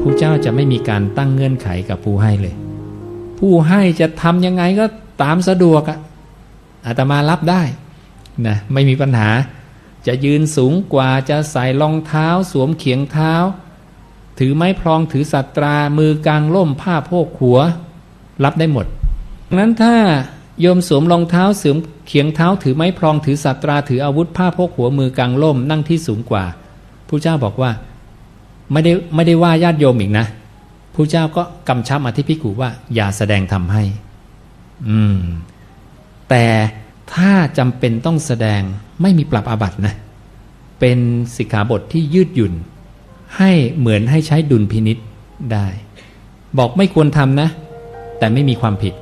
ผู้เจ้าจะไม่มีการตั้งเงื่อนไขกับผู้ให้เลย ผู้ให้จะทำยังไงก็ตามสะดวกอะอาตมารับได้นะไม่มีปัญหา จะยืนสูงกว่าจะใส่รองเท้าสวมเขียงเท้า ถือไม้พลองถือสัตรา มือกลางล่มผ้าโพกหัว รับได้หมดนั้นถ้าโยมสวมรองเท้าสวมเขียงเท้า ถือไม้พลองถือสัตรา ถืออาวุธผ้าโพกหัวมือกลางล่มนั่งที่สูงกว่าผู้เจ้าบอกว่า ไม่ได้ไม่ได้ว่าญาติโยมอีกนะผู้เจ้าก็กำชับมาที่พิกูว่า อย่าแสดงทำให้ อืม แต่ถ้าจำเป็นต้องแสดงไม่มีปรับอาบัตินะ เป็นสิกขาบทที่ยืดหยุ่น ให้เหมือนให้ใช้ดุลพินิษได้ บอกไม่ควรทำนะ แต่ไม่มีความผิด